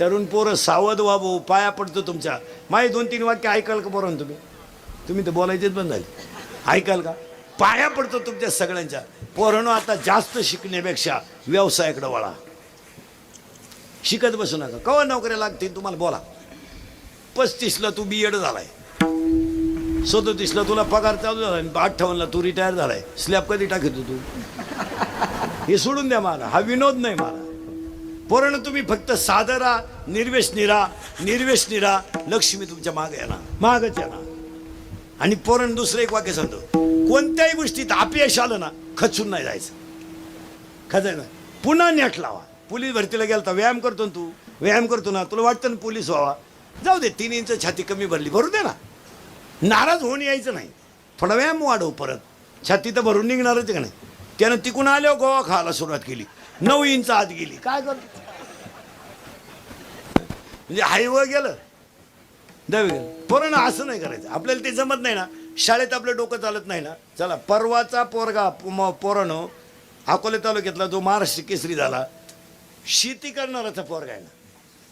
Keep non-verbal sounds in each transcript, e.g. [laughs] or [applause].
तरुण पोरं सावध व्हावं पाया पडतो तुमच्या. माझे दोन तीन वाक्य ऐकाल का पोरं तुम्ही? तुम्ही तर बोलायचेच बंद झाले. ऐकाल का? पाया पडतो तुमच्या सगळ्यांच्या. पोरांनो आता जास्त शिकण्यापेक्षा व्यवसायाकडे वळा. शिकत बसू नका. कवा नोकऱ्या लागतील तुम्हाला बोला. पस्तीसला तू बी एड झालाय. सदोतीसला तुला पगार चालू झाला आणि अठ्ठावन्नला तू रिटायर झालाय. स्लॅब कधी टाकतो तू? हे सोडून द्या मला. हा विनोद नाही मला. पोरण तुम्ही फक्त सादरा निर्वेश निरा निर्वेश निरा लक्ष्मी तुमच्या माग येणार मागच येणार. आणि पोरण दुसरं एक वाक्य सांगतो. कोणत्याही गोष्टीत अपयश आलं ना खचून नाही जायचं. खचाय ना पुन्हा नेट लावा. पोलीस भरतीला गेला तर व्यायाम करतो ना तू. व्यायाम करतो ना तुला वाटतं ना पोलीस व्हावा. जाऊ दे तीन इंच छाती कमी भरली भरू दे ना. नाराज होऊन यायचं नाही. थोडा व्यायाम वाढव परत. छाती तर भरून निघणारच आहे का नाही? त्यानं तिकून आल्यावर गोवा खायला सुरुवात केली. नऊ इंच आत गेली. काय करतो? म्हणजे हायवं गेलं. दहावी गेलं. पोरानं असं नाही करायचं. आपल्याला ते जमत नाही ना. शाळेत आपलं डोकं चालत नाही ना. चला परवाचा पोरगा म- पोरानं अकोले तालुक्यातला जो महाराष्ट्र केसरी झाला शेती करणाराचा पोरगा आहे ना.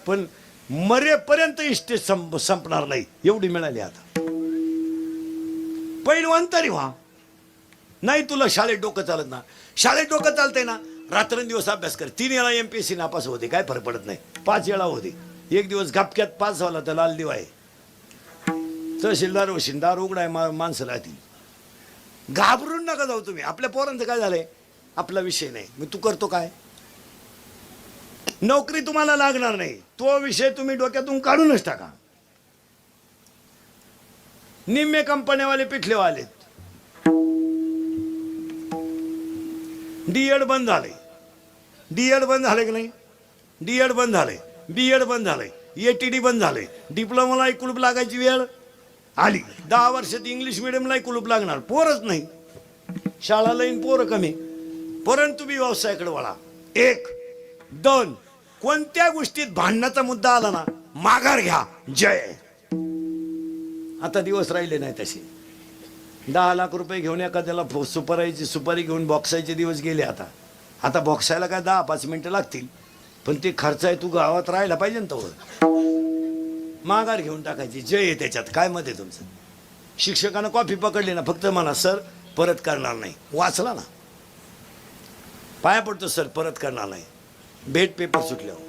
पण मरेपर्यंत इष्टे संप संपणार नाही. एवढी मिळाली आता. पैलवान तरी व्हा. नाही तुला शाळेत डोकं चालत ना. शाळेत डोकं चालतंय ना. रात्रंदिवस अभ्यास कर. तीन वेळा एम पी एस सी नापास होते. काय फरक पडत नाही. पाच वेळा होते. एक दिवस घपक्यात पास झाला तर लाल दिवा आहे तहसीलदार वशिंदार उघडाय मा माणसं राहतील. घाबरून नका जाऊ तुम्ही. आपल्या पोरांचं काय झालंय? आपला विषय नाही. मी तू करतो काय? नोकरी तुम्हाला लागणार नाही. तो विषय तुम्ही डोक्यातून काढूनच टाका. निम्मे कंपन्यावाले पिठलेवाले डी एड बंद झाले. डी एड बंद झाले की नाही? डी एड बंद झाले. बी एड बंद झालंय. ए टी डी बंद झालंय. डिप्लोमाला कुलूप लागायची वेळ आली. दहा वर्षात इंग्लिश मिडियमला कुलूप लागणार. पोरच नाही. शाळा लाईन पोरं कमी. परंतु तुम्ही व्यवसायाकडे वळा. एक दोन कोणत्या गोष्टीत भांडणाचा मुद्दा आला ना माघार घ्या. जय. आता दिवस राहिले नाही तसे. दहा लाख रुपये घेऊन एखाद्याला फो- सुपारायची सुपारी घेऊन बॉक्सायचे दिवस गेले आता. आता बॉक्सायला काय दहा पाच मिनिटं लागतील. पण ते खर्च आहे तू गावात राहायला पाहिजे ना तो. माघार घेऊन टाकायची. जय आहे त्याच्यात. काय मत आहे तुमचं? शिक्षकानं कॉफी पकडली ना फक्त म्हणा सर परत करणार नाही. वाचला ना. पाया पडतो सर परत करणार नाही. भेट पेपर सुटल्यावर.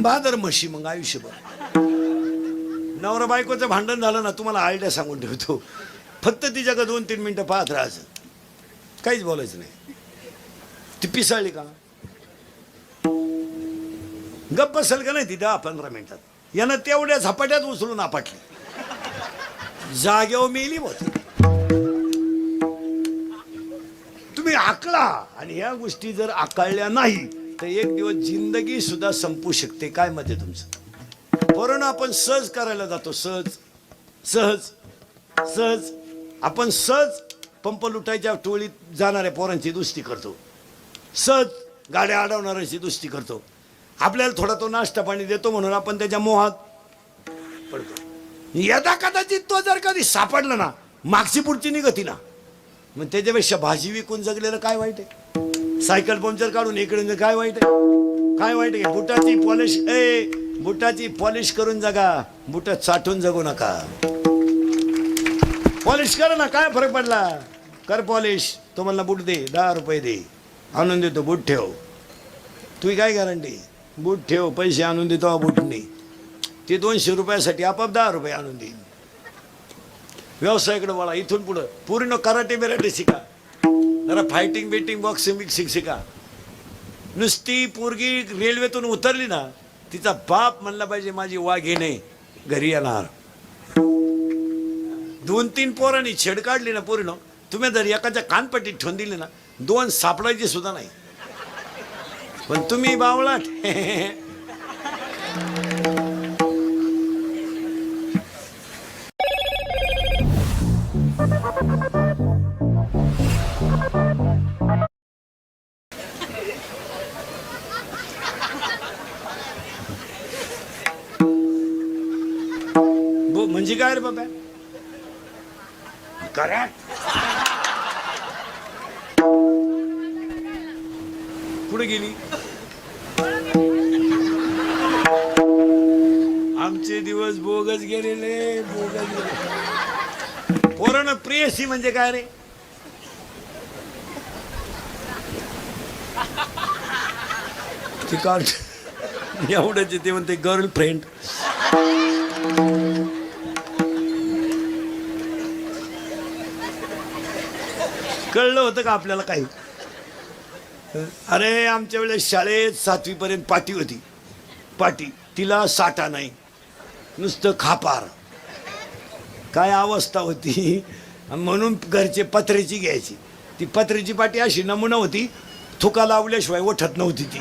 बादर म्हशी मग आयुष्यभर. नवरा बायकोचं भांडण झालं ना तुम्हाला आयडिया सांगून ठेवतो. फक्त तिच्याकडे दोन तीन मिनटं पाहत राहायचं. काहीच बोलायचं नाही. ती पिसाळली का? गप्प बसल का नाही ती दहा पंधरा मिनिटात? यानं तेवढ्या झपाट्यात उचलून आपटली जागेवर मेली होती. तुम्ही आकळा आणि या गोष्टी जर आकळल्या नाही तर एक दिवस जिंदगी सुद्धा संपू शकते. काय मत आहे तुमचं? बरं आपण सहज करायला जातो. सहज. सहज. सहज. आपण सहज पंप लुटायच्या टोळीत जाणाऱ्या पोरांची दुस्ती करतो. सहज गाड्या अडवणाऱ्याची दुस्ती करतो. आपल्याला थोडा तो नाश्ता पाणी देतो म्हणून आपण त्याच्या मोहात पडतो. यदा कदाचित तो जर कधी सापडला ना मागची पुढची निघती ना मग त्याच्यापेक्षा भाजी विकून जगलेलं काय वाईट आहे? सायकल पंक्चर काढून इकडून काय वाईट आहे? काय वाईट आहे? बुटाची पॉलिश ए बुटाची पॉलिश करून जगा. बुट साठून जगू नका. पॉलिश करा ना काय फरक पडला? कर पॉलिश. तो म्हणला बुट दे दहा रुपये दे. आणून देतो बूट ठेव. तुझी काय गॅरंटी? बूट ठेव पैसे आणून देतो बुटनी बूटने ते दोनशे रुपयासाठी आपाप दहा रुपये आणून देईन व्यवसायाकडे वळा इथून पुढं. पूर्ण कराटे बिराटे शिका. जरा फायटिंग बिटिंग बॉक्सिंग बिक्सिंग शिका. नुसती पोरगी रेल्वेतून उतरली ना तिचा बाप म्हणला पाहिजे माझी वाघिणे घरी येणार. दोन तीन पोरांनी छेड काढली ना पूर्ण. तुम्ही जर एकाच्या कानपट्टीत ठेवून दिली ना दोन सापडायची सुद्धा नाही. पण तुम्ही बावळाट. [laughs] काय रे ठिकाण एवढंच ते म्हणते गर्लफ्रेंड कळलं होतं का आपल्याला काही? अरे आमच्या वेळेस शाळेत सातवीपर्यंत पाटी होती. पाटी. तिला साठा नाही. नुसतं खापार. काय अवस्था होती? म्हणून घरचे पत्र्याची घ्यायची. ती पत्र्याची पाटी अशी नमुना होती थुका लावल्याशिवाय ओठत नव्हती ती.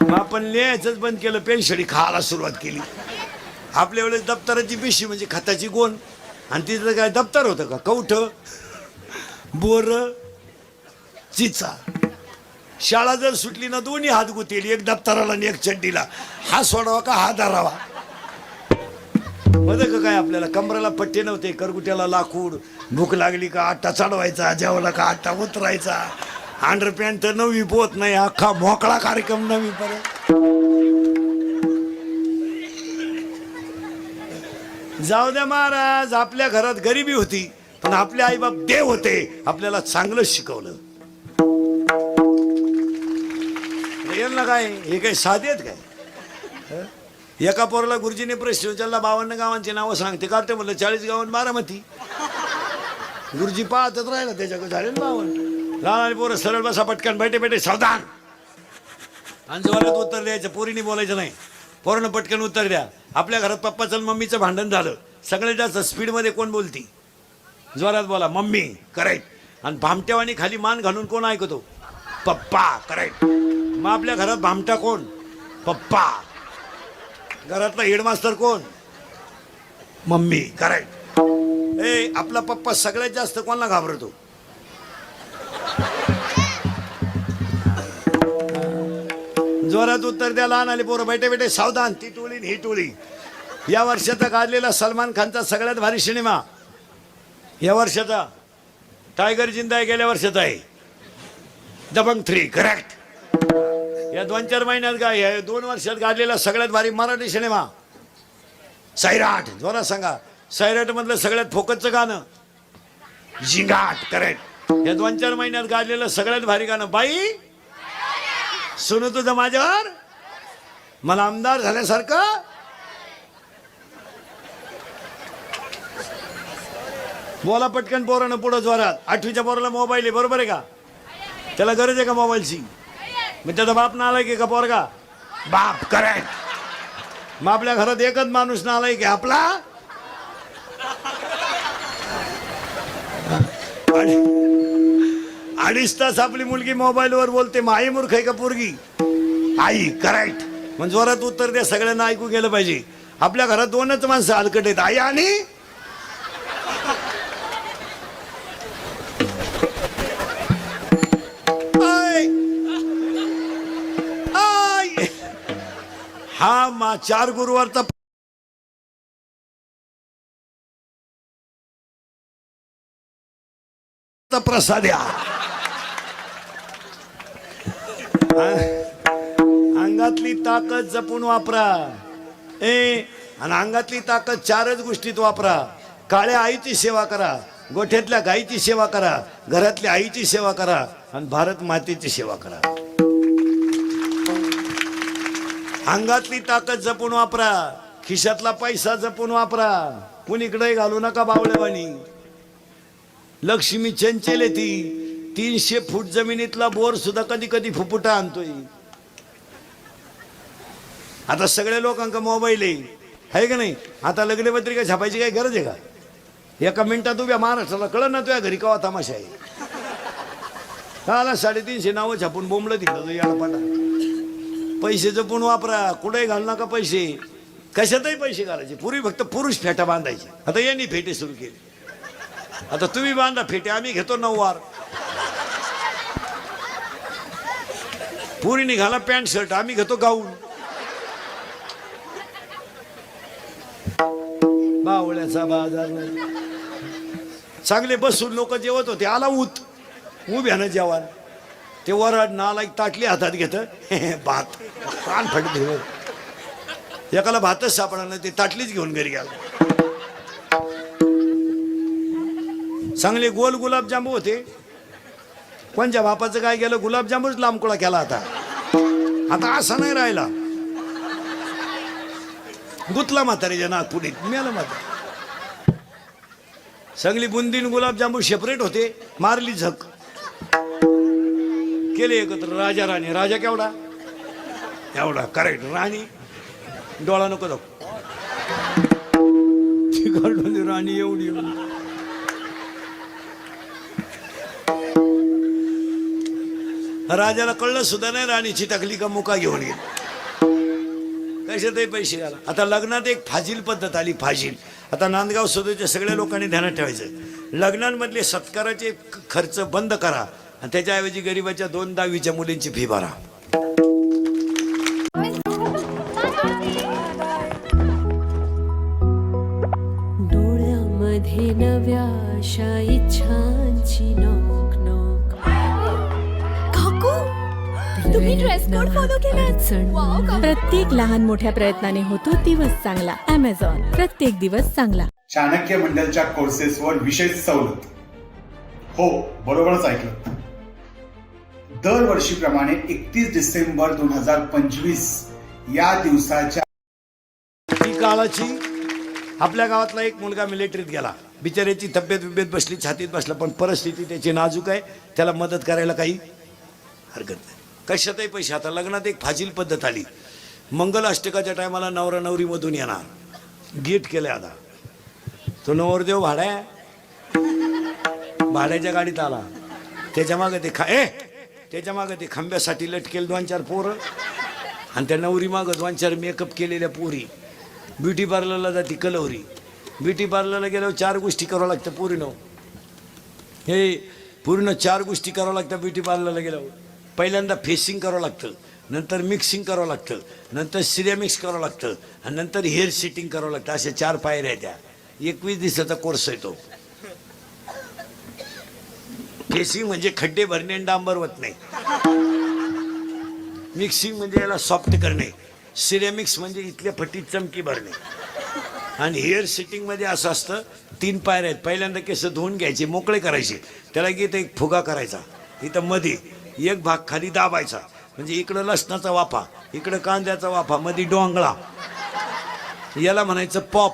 मग आपण लिहायचंच बंद केलं पेन्शडी खायला सुरुवात केली. आपल्या वेळेस दप्तराची पिशी म्हणजे खताची गोण. आणि तिथं काय दप्तर होतं का? कवठ बोर चिचा. शाळा जर सुटली ना दोन्ही हात गुतील एक दप्तराला आणि एक चड्डीला. हा सोडावा का हा धरावा? मध्ये का काय आपल्याला? कमराला पट्टे नव्हते करगुट्याला लाकूड. भूक लागली का आट्टा चढवायचा जेवला का आट्टा उतरायचा? अंडर पॅन्ट तर नवी पोत नाही अख्खा मोकळा कार्यक्रम नवी परत. जाऊ द्या महाराज आपल्या घरात गरिबी होती पण आपले आईबाप देव होते आपल्याला चांगलं शिकवलं. रिअल ना काय? हे काही साधे आहेत काय? एका पोराला गुरुजीने प्रश्न विचारला बावन्न गावांची नावं सांगते का? ते म्हणलं चाळीस गावांत बारामती. गुरुजी पाहतच राहिला त्याच्याकडे झाले ना बावन्न. लहान आणि पोरं सरळ बसा पटकन बैठे बैठे सावधान. आणि जोरात उत्तर द्यायचं पोरीने बोलायचं नाही. पोरानं पटकन उत्तर द्या. आपल्या घरात पप्पाचं आणि मम्मीचं भांडण झालं. सगळ्यात जास्त स्पीडमध्ये कोण बोलती? जोरात बोला मम्मी करेक्ट. आणि भामट्यावानी खाली मान घालून कोण ऐकतो? पप्पा करेक्ट. मग आपल्या घरात भामटा कोण? पप्पा. घरातला हेडमास्टर कोण? मम्मी करेक्ट ए आपला पप्पा सगळ्यात जास्त कोणाला घाबरतो? जोरात उत्तर द्या लहान आले पोरं बैठे बेटे सावधान ती टोळी ही टोळी. या वर्षाचा गाजलेला सलमान खानचा सगळ्यात भारी सिनेमा. या वर्षाचा टायगर जिंदा आहे गेल्या वर्षाचा आहे. दबंग थ्री करेक्ट या दोन चार महिन्यात काय या दोन वर्षात गाजलेला सगळ्यात भारी मराठी सिनेमा. सैराट जोरात सांगा. सैराट मधलं सगळ्यात फोकसचं गाणं. झिंगाट करेक्ट या दोन चार महिन्यात गाजलेलं सगळ्यात भारी गाणं. बाई सुनू तुझं माझ्यावर. मला आमदार झाल्यासारखं. बोला पटकन पोरानं पुढं जोरात. आठवीच्या पोराला मोबाईल आहे बरोबर आहे का? त्याला गरज आहे का मोबाईलची मग त्याचा बाप नालाय की का पोरगा? बाप करेक्ट मग आपल्या घरात एकच माणूस नालाय की आपला? अडीच तास आपली मुलगी मोबाईलवर बोलते मग आई मूर्ख आहे का पोरगी? आई करेक्ट म्हणजे जोरात उत्तर द्या सगळ्यांना ऐकू गेलं पाहिजे. आपल्या घरात दोनच माणसं हलकट आहेत आई आणि हा मा चार गुरुवारचा प्रसाद या. अंगातली ताकद जपून वापरा. ए आणि अंगातली ताकद चारच गोष्टीत वापरा. काळ्या आईची सेवा करा गोठ्यातल्या गाईची सेवा करा घरातल्या आईची सेवा करा आणि भारत मातेची सेवा करा. अंगातली ताकद जपून वापरा. खिशातला पैसा जपून वापरा. कुणीकडे घालू नका बावळेवाणी. लक्ष्मी चंचल आहे ती. तीनशे फूट जमिनीतला बोर सुद्धा कधी कधी फुफुटा आणतोय. आता सगळ्या लोकांका मोबाईल आहे. आहे का नाही? आता लग्नपत्रिका छापायची काही गरज आहे का? एका मिनिटात उभ्या महाराष्ट्राला कळलं ना तुझ्या घरी कवा तमाशा आहे. आला साडेतीनशे नावं छापून बोंबलं तिथं याला याडपाटा पैसे पण वापरा. कुठेही घालू नका पैसे. कशातही पैसे घालायचे. पूर्वी फक्त पुरुष फेटा बांधायचे. आता यांनी फेटे सुरू केले. आता तुम्ही बांधा फेटे आम्ही घेतो नऊवार. पुरी निघाला पॅन्ट शर्ट आम्ही घेतो गाऊन. बावळ्याचा बाजार चांगले बसून लोक जेवत होते. आला ऊत. उभ्यानं जेवण ते वरड नाला एक ताटली हातात घेत. [laughs] भात. कान फटते एकाला भातच सापडा नाही ते ताटलीच घेऊन घरी गेला. चांगले गोल गुलाबजांबू होते. कोणच्या बापाचं काय गेलं गुलाबजांबूच लांबकुळा केला आता. आता असा नाही राहिला. गुतला म्हातारीच्या नागपुरीत मेलं म्हातार. सगळी बुंदीन गुलाबजांबू सेपरेट होते मारली झक. केले एकत्र? राजा राणी. राजा केवढा? एवढा. करेक्ट राणी? डोळा नको जाऊ म्हणजे राणी एवढी. एवढी. राजाला कळलं सुद्धा नाही राणीची टाकली का मुका घेऊन गेली. कशातही पैसे घाला. आता लग्नात एक फाजील पद्धत आली फाजील. आता नांदगाव सदोच्या सगळ्या लोकांनी ध्यानात ठेवायचं. लग्नांमधले सत्काराचे खर्च बंद करा. आणि त्याच्याऐवजी गरिबाच्या दोन दहावीच्या मुलींची फी भरा. डोळ्यामध्ये नव्या आशा इच्छांची नॉक नॉक काकू तुम्ही ड्रेस कोड फॉलो केलात? अडचण. वाव काकू. प्रत्येक लहान मोठ्या प्रयत्नाने होतो दिवस चांगला. अमेझॉन प्रत्येक दिवस चांगला. चाणक्य मंडलच्या कोर्सेसवर विशेष सवलत. हो बरोबरच ऐकलं. दरवर्षीप्रमाणे एकतीस डिसेंबर दोन हजार पंचवीस या दिवसाच्या काळाची आपल्या गावातला एक मुलगा मिलिटरीत गेला. बिचाऱ्याची तब्येत बिब्येत बसली छातीत बसला पण परिस्थिती त्याची नाजूक आहे. त्याला मदत करायला काही हरकत नाही. कशातही पैसे आता लग्नात एक फाजील पद्धत आली. मंगल अष्टकाच्या टायमाला नवरा नवरीमधून येणार. गेट केलं आता. तो नवरदेव भाड्या भाड्याच्या गाडीत आला. त्याच्यामागे ते खा ए! त्याच्या मागं ते खांब्यासाठी लटकेल दोन चार पोरं. आणि त्या नवरी मागं दोन चार मेकअप केलेल्या पोरी. ब्युटी पार्लरला जाते कलवरी. ब्युटी पार्लरला गेल्यावर चार गोष्टी करावं लागतं पूर्ण हे पूर्ण चार गोष्टी करावं लागतात ब्युटी पार्लरला गेल्यावर. पहिल्यांदा फेसिंग करावं लागतं. नंतर मिक्सिंग करावं लागतं. नंतर सिरेमिक्स करावं लागतं. आणि नंतर हेअर सेटिंग करावं लागतं. अशा चार पायऱ्या त्या. एकवीस दिवसाचा कोर्स आहे तो. फेसिंग म्हणजे खड्डे भरणे आणि डांबर होत नाही. मिक्सिंग म्हणजे याला सॉफ्ट करणे. सिरेमिक्स म्हणजे इथल्या फटीत चमकी भरणे. आणि हेअर सेटिंगमध्ये असं असतं तीन पायऱ्या आहेत. पहिल्यांदा केस धुवून घ्यायचे मोकळे करायचे. त्याला की इथं एक फुगा करायचा. इथं मध्ये एक भाग खाली दाबायचा. म्हणजे इकडं लसणाचा वाफा इकडं कांद्याचा वाफा मध्ये डोंगळा. याला म्हणायचं पॉप.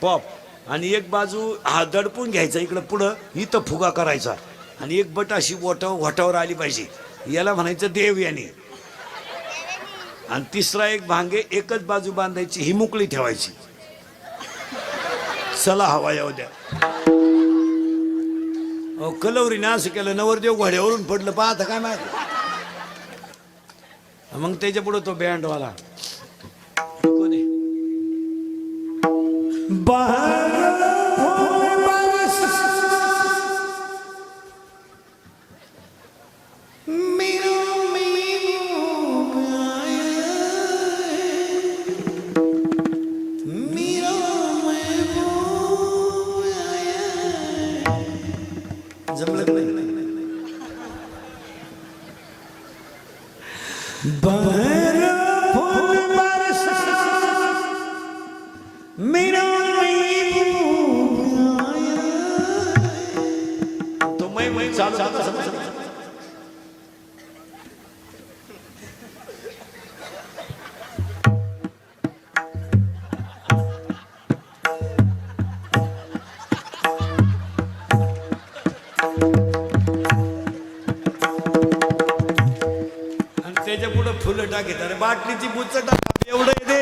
पॉप. आणि एक बाजू हा दडपून घ्यायचा इकडं पुढं इथं फुगा करायचा. आणि एक बट अशी वोट वटावर आली पाहिजे. याला म्हणायचं देव याने. आणि तिसरा एक भांगे एकच बाजू बांधायची ही मोकळी ठेवायची. चला हवा येऊ द्या. अहो कलवरीने असं केलं नवरदेव घोड्यावरून पडलं पाहता काय माहिती? मग त्याच्या पुढे तो बँडवाला कोणी एवढं फुलं टाकीत अरे बाटलीची बुच टाक एवढं येते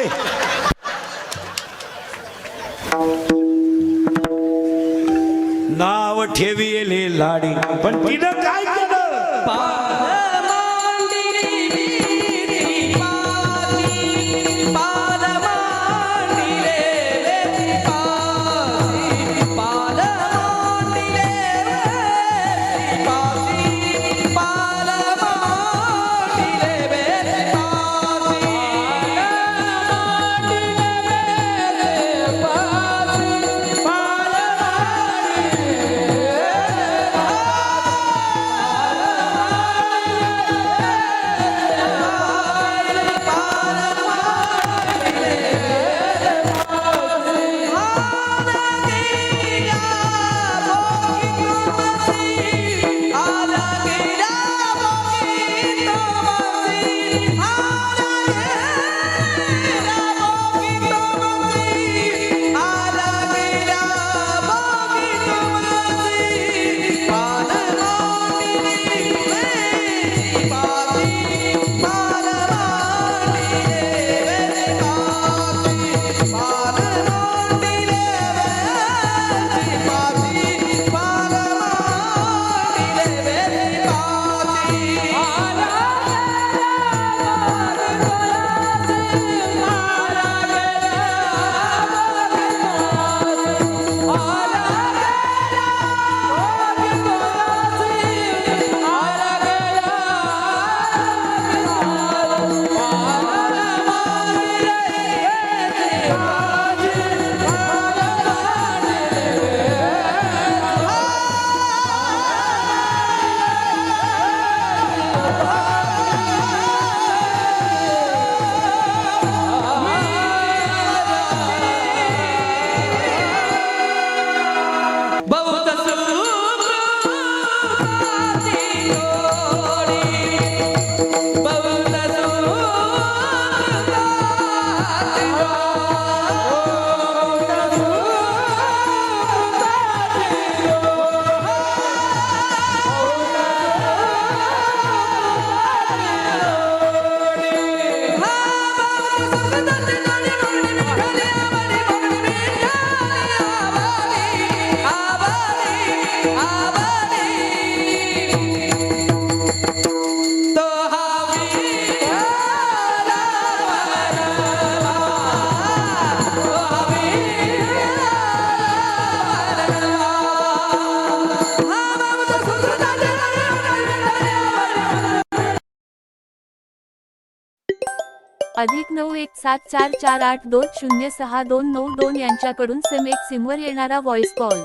नाव ठेवी लाडी. पण तिनं काय केलं? अधिक नऊ एक सात चार चार आठ दोन शून्य सहा दोन नऊ दोन यांच्याकडून सिम एक सिमवर येणारा व्हॉइस कॉल.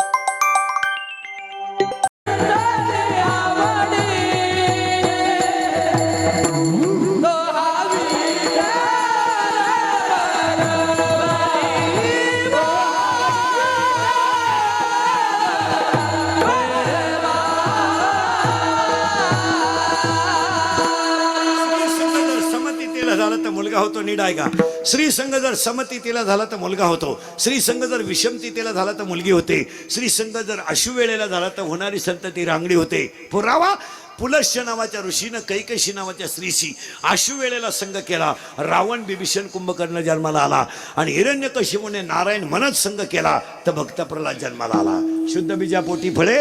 होतो निडायगा. श्री संघ जर समतितीला झाला तर मुलगा होतो. श्री संघ जर विषमतितीला झाला तर मुलगी होते. श्री संघ जर अशुवेळेला झाला तर होणारी संतती रांगडी होते. पुरावा पुलश्य नावाच्या ऋषीनं कैकशी नावाच्या स्त्रीशी आशुवेळेला संघ केला. रावण बिभीषण कुंभकर्ण जन्माला आला. आणि हिरण्यकशिपूने नारायण मनच संघ केला. तर भक्त प्रल्हाद जन्माला आला. शुद्ध बीजापोटी फळे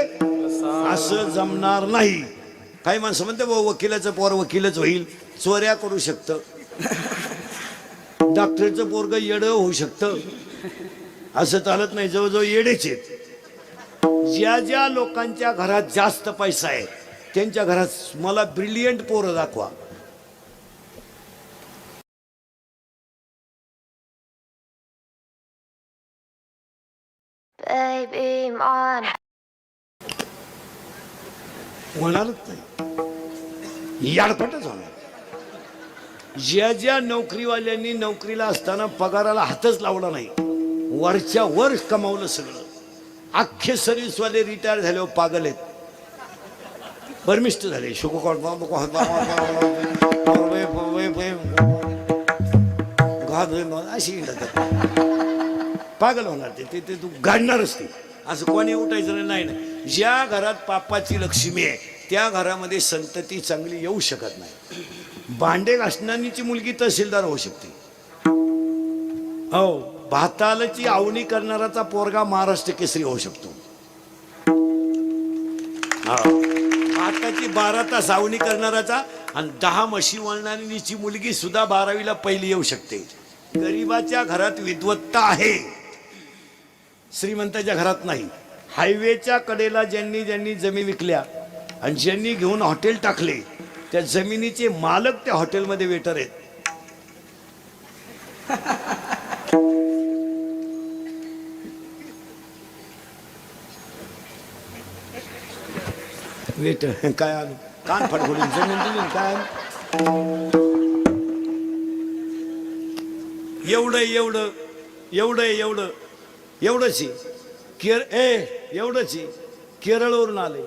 असं जमणार नाही. काही माणसं म्हणते भाऊ वकिलाचं पोर वकीलच होईल. चोऱ्या करू शकतं. [laughs] डॉक्टरचं पोरग येडं होऊ शकतं. असं चालत नाही जवळजवळ येडेच आहेत. ज्या ज्या लोकांच्या घरात जास्त पैसा आहे त्यांच्या घरात मला ब्रिलियंट पोरं दाखवा. होणारच नाही. याडपटच होणार. ज्या ज्या नोकरीवाल्यांनी नोकरीला असताना पगाराला हातच लावला नाही वरच्या वर कमावलं सगळं. अख्खे सर्व्हिसवाले रिटायर झाल्यावर पागल आहेत. परमिष्ट झाले. अशी पागल होणार ते ते तू गाडणारच ते. असं कोणी उठायचं नाही नाही. ज्या घरात पापाची लक्ष्मी आहे त्या घरामध्ये संतती चांगली येऊ शकत नाही. भांडे घासणारीची मुलगी तहसीलदार होऊ शकते. हो भातालाची आवणी करणाराचा पोरगा महाराष्ट्र केसरी होऊ शकतो. हो. भाताची बारा तास आवणी करणाराचा आणि दहा म्हशी वळणारीची मुलगी सुद्धा बारावीला पहिली येऊ शकते. गरीबाच्या घरात विद्वत्ता आहे. श्रीमंताच्या घरात नाही. हायवेच्या कडेला ज्यांनी ज्यांनी जमीन विकल्या आणि ज्यांनी घेऊन हॉटेल टाकले त्या जमिनीचे मालक त्या हॉटेलमध्ये वेटर आहेत. वेटर काय आलो कान फडफडून जमीन दिली काय एवढं एवढं एवढं एवढं एवढंच केर ए एवढंच केरळवरून आले.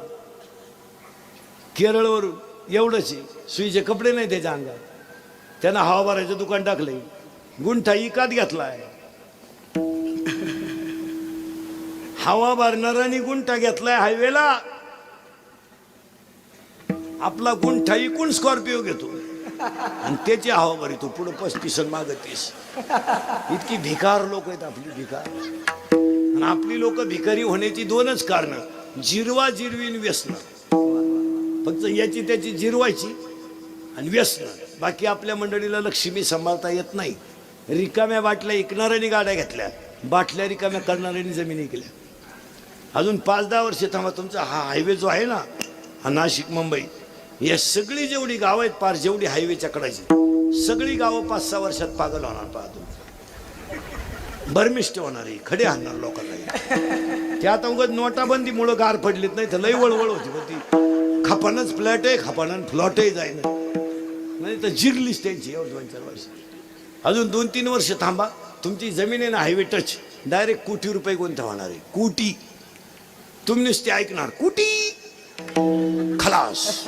केरळवरून एवढंच आहे. सुईचे कपडे नाही त्याच्या अंगात. त्यानं हवा भरायचं दुकान टाकलंय. गुंठा इकात घेतलाय. हवा भरणाऱ्याने गुंठा घेतलाय हायवेला. आपला गुंठा इकून स्कॉर्पिओ घेतो. आणि त्याची हवा येतो पुढं पस्तीस मागतीस तीस. इतकी भिकार लोक आहेत आपली भिकार. आणि आपली लोक भिकारी होण्याची दोनच कारण. जिरवा जिरवीन व्यसन. फक्त याची त्याची जिरवायची आणि व्यसन. बाकी आपल्या मंडळीला लक्ष्मी सांभाळता येत नाही. रिकाम्या बाटल्या ऐकणाऱ्यांनी गाड्या घेतल्या. बाटल्या रिकाम्या करणाऱ्यांनी जमिनी केल्या. अजून पाच दहा वर्ष थांबा तुमचा हा हायवे जो आहे ना हा नाशिक मुंबई या सगळी जेवढी गावं आहेत पार जेवढी हायवेच्या कडायची सगळी गावं पाच सहा वर्षात पागल होणार पाहतो बर्मिष्ट होणार आहे खडे हाणणार लोकांना ते आता उगत नोटाबंदीमुळं गार पडलीत नाही तर लई वळवळ होती होती ती खपानच फ्लॅट आहे खपानन फ्लॉटही जाईना. नाही तर जिरलीच त्यांची एवढं दोन चार वर्ष. अजून दोन तीन वर्ष थांबा. तुमची जमीन आहे ना हायवे टच डायरेक्ट कोटी रुपये कोणता होणार आहे. कोटी. तुम्ही नुसते ऐकणार. कोटी. खलास.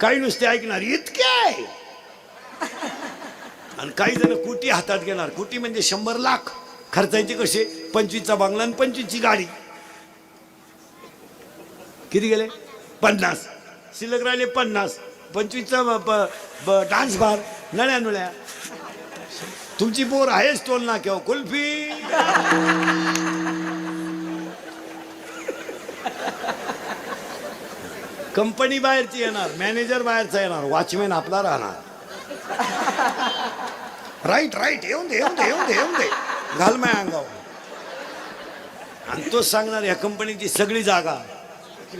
काही नुसते ऐकणार. इतके आहे. आणि काही जण कोटी हातात घेणार. कोटी म्हणजे शंभर लाख. खर्चायचे कसे? पंचवीसचा बांगला आणि पंचवीसची गाडी. किती गेले? पन्नास. शिल्लक राहिले पन्नास. पंचवीसचा डान्स बार. नळ्या नुळ्या तुमची पोर आहेच टोल ना किंवा कुल्फी. कंपनी बाहेरची येणार. मॅनेजर बाहेरचा येणार. वॉचमॅन आपला राहणार. राईट राईट येऊन दे येऊन दे येऊन दे येऊन दे. घाल माय अंगावर. आणि तोच सांगणार या कंपनीची सगळी जागा.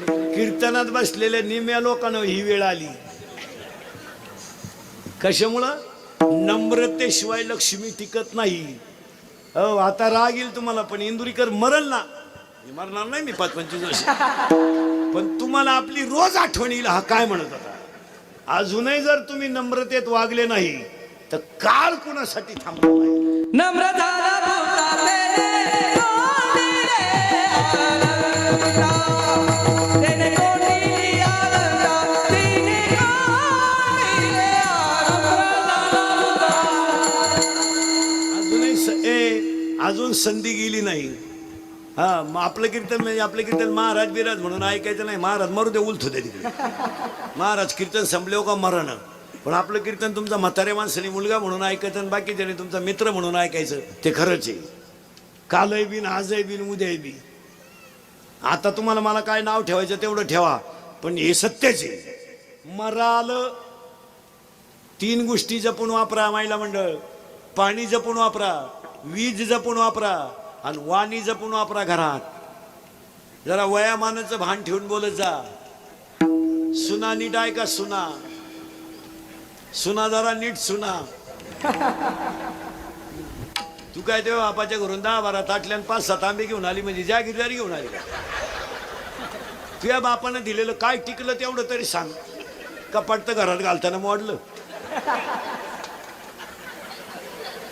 कीर्तनात बसलेल्या निम्या लोकांना ही वेळ आली. कशामुळं? नम्रतेशिवाय लक्ष्मी टिकत नाही. हो आता राग येईल तुम्हाला पण इंदुरीकर मरल ना. मी मरणार नाही मी पाच पंचवीस वर्ष. पण तुम्हाला आपली रोज आठवण येईल हा काय म्हणत होता. अजूनही जर तुम्ही नम्रतेत वागले नाही तर काळ कुणासाठी थांबला नाही? संधी गेली नाही. हा मग आपलं कीर्तन म्हणजे आपलं कीर्तन महाराज बिराज म्हणून ऐकायचं नाही. महाराज मारू दे उलथू दे तिकडे. महाराज कीर्तन संपले हो का मरण. पण आपलं कीर्तन तुमचा म्हातारे माणसाने मुलगा म्हणून ऐकायचं आणि बाकीच्याने तुमचा मित्र म्हणून ऐकायचं ते खरंच आहे. कालही बिन आजही बिन उद्याही बी आता तुम्हाला मला काय नाव ठेवायचं तेवढं ठेवा. पण हे सत्यच आहे. मराल तीन गोष्टी जपून वापरा महिला मंडळ. पाणी जपून वापरा. वीज जपून वापरा आणि वाणी जपून वापरा घरात. जरा वयामानाचं भान ठेवून बोलत जा. सुना नीट आहे का सुना? सुना जरा नीट सुना. तू काय तेव्हा बापाच्या घरून दहा बारा ताटल्यान पाच सात आंबे घेऊन आली म्हणजे जागीरदारी घेऊन आली का? तुझ्या बापानं दिलेलं काय टिकलं तेवढं तरी सांग. कपाट तर घरात घालताना मोडलं.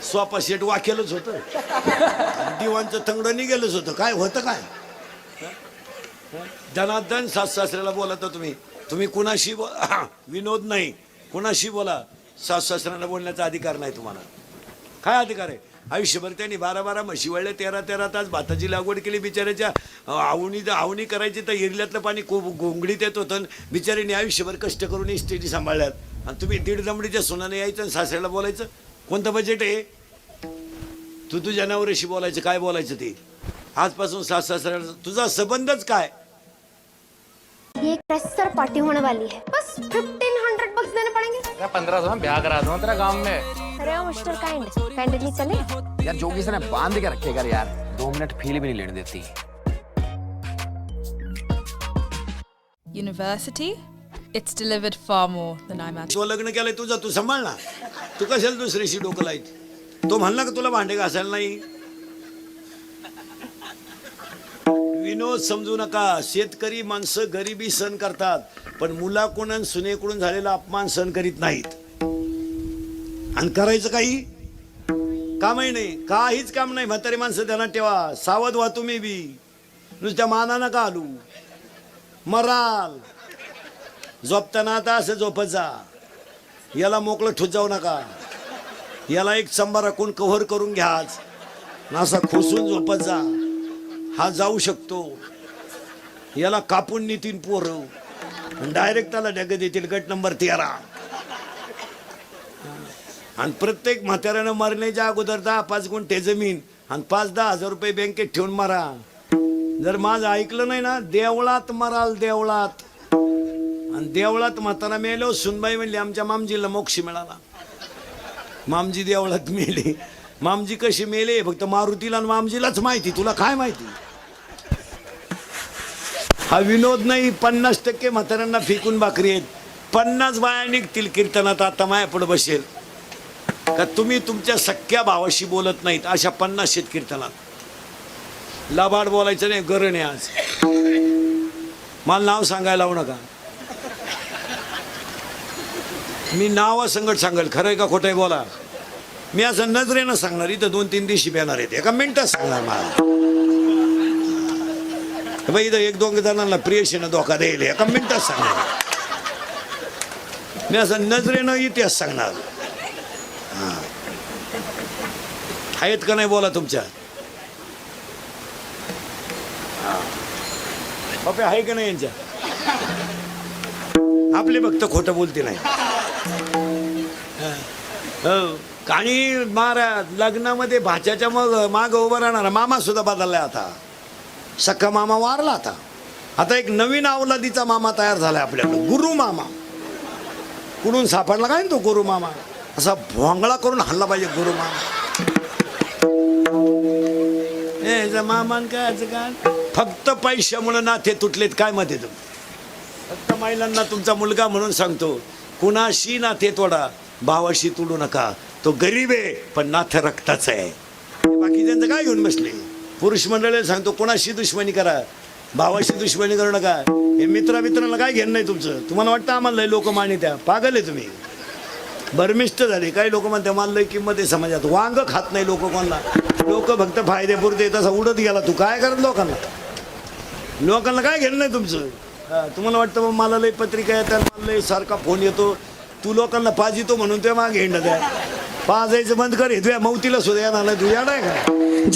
सोफा सेट वाकेलच होतं. दिवाणचं तंगडं निघेलच होतं. काय होतं काय? धनादन सास सासऱ्याला बोलता तुम्ही तुम्ही कुणाशी बो [coughs] विनोद नाही. कुणाशी बोला. सास सासऱ्यांना बोलण्याचा अधिकार नाही तुम्हाला. काय अधिकार आहे? आयुष्यभर त्यांनी बारा बारा म्हशी वळले तेरा तेरा तास भाताची लागवड केली. बिचाऱ्याच्या आवणी आवणी करायची तर हिरल्यातलं पाणी खूप गोंगडीत येत होतं आणि बिचाऱ्याने आयुष्यभर कष्ट करून इस्टेटी सांभाळल्यात. आणि तुम्ही दीड दमडीच्या सोनाने यायचं आणि सासऱ्याला बोलायचं? कोणतं बजेट आहे? तू तुझ्या नवऱ्याशी बोलायचं काय बोलायचं ते? आजपासून सास सासऱ्याला तुझा संबंधच काय? ये पार्टी होने वाली है। बस फिफ्टीन हंड्रेड बक्स देने पड़ेंगे। पंद्रह सौ में ब्याह करा दूं तेरा गांव में। अरे ओ मिस्टर काइंड चले। यार जोगी से ना बांध के रखेगा यार। दो मिनट फील भी नहीं लेने देती। University? इट्स डिलिव्हर्ड फार मोर दॅन आय मॅच तो लग्न केलंय तुझं तू सांभाळ ना तू कशाला दुसरीशी डोकं लायत तो म्हणला का तुला भांडे घासायला नाही? विनोद समजू नका. शेतकरी माणसं गरिबी सहन करतात पण मुलाकडून सुनेकडून झालेला अपमान सहन करीत नाहीत. आणि करायचं काही? कामही नाही. काहीच काम नाही. म्हातारी माणसं त्यांना ठेवा. सावध व्हा तुम्ही बी. नुसत्या माना नका आलू मराल. झोपताना आता असं झोपत जा. याला मोकळं ठोत जाऊ नका. याला एक चंबा राखून कव्हर करून घ्याच. नासा असा खोसून झोपत जा. हा जाऊ शकतो. याला कापून नितीन पोरं. डायरेक्ट त्याला डग देतील. गट नंबर तेरा. आणि प्रत्येक म्हाताऱ्यानं मरण्याच्या अगोदर दहा पाच गुंठे जमीन आणि पाच दहा हजार रुपये बँकेत ठेवून मारा. जर माझं ऐकलं नाही ना देवळात मराल देवळात. आणि देवळात म्हातारा मेलो सुनबाई म्हणली आमच्या मामजीला मोक्ष मिळाला. मामजी देवळात मेले. मामजी कशी मेले? फक्त मारुतीला आणि मामजीलाच माहिती. तुला काय माहिती? हा विनोद नाही पन्नास टक्के म्हाताऱ्यांना फेकून भाकरी आहेत. पन्नास बाया निघतील कीर्तनात आता मायापुढे बसेल. का तुम्ही तुमच्या सख्या भावाशी बोलत नाहीत अशा पन्नास शेत कीर्तनात. लाबाड बोलायचं नाही गरण आहे आज. मला नाव सांगायला लावू नका. मी नावा सांगेल. खरं आहे का खोटं आहे बोला? मी असं नजरेनं सांगणार इथं दोन तीन दिवशी येणार आहेत. एका मिनिटात सांगणार मला. बाई इथं एक दोन जणांना प्रियशीनं धोका द्यायला एका मिनिटात सांगणार. मी असं नजरेनं इतिहास सांगणार. हा. आहेत का नाही बोला तुमच्या? बापे आहे का नाही यांच्या? आपले भक्त खोटं बोलते नाही. हो. आणि महाराज लग्नामध्ये भाच्याच्या मग माग उभं राहणारा मामा सुद्धा बदलला आता. सख्खा मामा वारला आता. आता एक नवीन अवलादीचा मामा तयार झालाय आपल्याकडं गुरु मामा. कुठून सापडला काय तो गुरु मामा? असा भोंगळा करून हल्ला पाहिजे गुरु मामा. याचा मामान काय याचं काय फक्त पैशामुळे नाते तुटलेत काय मत तुम्ही फक्त महिलांना तुमचा मुलगा म्हणून सांगतो. कुणाशी नाते तोडा. भावाशी तुडू नका. तो गरीब आहे पण नाथ रक्ताचा आहे. बाकी त्यांचं काय घेऊन बसले? पुरुष मंडळीला सांगतो कोणाशी दुश्मनी करा? भावाशी दुश्मनी करू नका. हे मित्रा मित्रांना काय घेणं नाही तुमचं? तुम्हाला वाटतं आम्हाला लोक मानी त्या पागल आहे तुम्ही. बर्मिष्ट झाले. काही लोक म्हणते मला लय किंमत आहे समाजात. वांग खात नाही लोक कोणाला. लोक फक्त फायदेपुरते तसा उडत गेला. तू काय करत लोकांना? लोकांना काय घेणं नाही तुमचं? तुम्हाला वाटतं मला लय पत्रिका येतात मला लय सारखा फोन येतो. तू लोकांना पाजितो म्हणून ते मागे हिंडत आहे. पाजायचं बंद कर तुझ्या मौतीला सुद्धा येणार नाही तू येणार का?